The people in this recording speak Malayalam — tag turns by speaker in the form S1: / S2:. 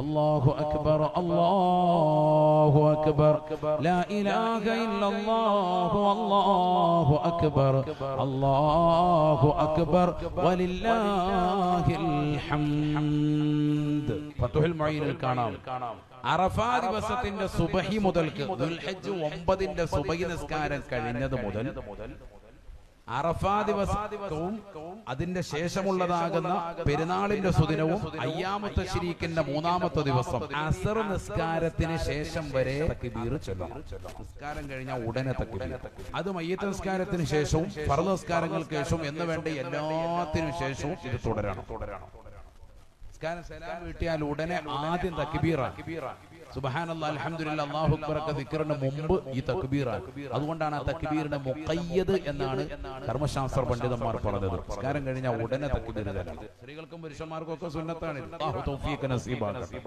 S1: അള്ളാഹു അക്ബർ അള്ളാഹു അക്ബർ. ലാ ഇലാഹ ഇല്ലല്ലാഹു അള്ളാഹു അക്ബർ. അള്ളാഹു അക്ബർ. വലില്ലാഹിൽ ഹംദ്. ഫതുഹുൽ മുഈനിൽ കാണാം. അറഫാ ദിവസത്തിന്റെ സുബഹി മുതൽക്ക് ദുൽഹജ്ജ് 9ന്റെ സുബഹി നിസ്കാരം കഴിഞ്ഞത് മുതൽ അറഫാ ദിവസവും അതിന്റെ ശേഷമുള്ളതാകുന്ന പെരുന്നാളിന്റെ സുദിനവും അയ്യാമത്തെ ശരീക്കിന്റെ മൂന്നാമത്തെ ദിവസം അസർ നിസ്കാരത്തിന് ശേഷം വരെ നിസ്കാരം കഴിഞ്ഞ ഉടനെ തക്ബീർ. അത് മയ്യത്ത് നിസ്കാരത്തിന് ശേഷവും പറ നിസ്കാരങ്ങൾക്ക് ശേഷവും എന്ന് വേണ്ട എല്ലാത്തിനും ശേഷവും ഇത് തുടരണം തുടരണം. നിസ്കാരം സലാം വീട്ടിയാൽ ഉടനെ ആദ്യം തക്ബീറാണ്. സുബഹാനല്ലാ അൽഹംദുലില്ലാ അല്ലാഹു അക്ബർ ഒക്കെ ദിക്റിന് മുമ്പ് ഈ തക്ബീറാണ്. അതുകൊണ്ടാണ് ആ തക്ബീറിനെ മുഖയ്യദ് എന്നാണ് കർമ്മശാസ്ത്ര പണ്ഡിതന്മാർ പറഞ്ഞത്. സംസ്കാരം കഴിഞ്ഞാൽ ഉടനെ തക്ബീർ തരാം. സ്ത്രീകൾക്കും പുരുഷന്മാർക്കും ഒക്കെ സുന്നത്താണ് അല്ലാഹു തൗഫീഖ് നസീബാക്കട്ടെ.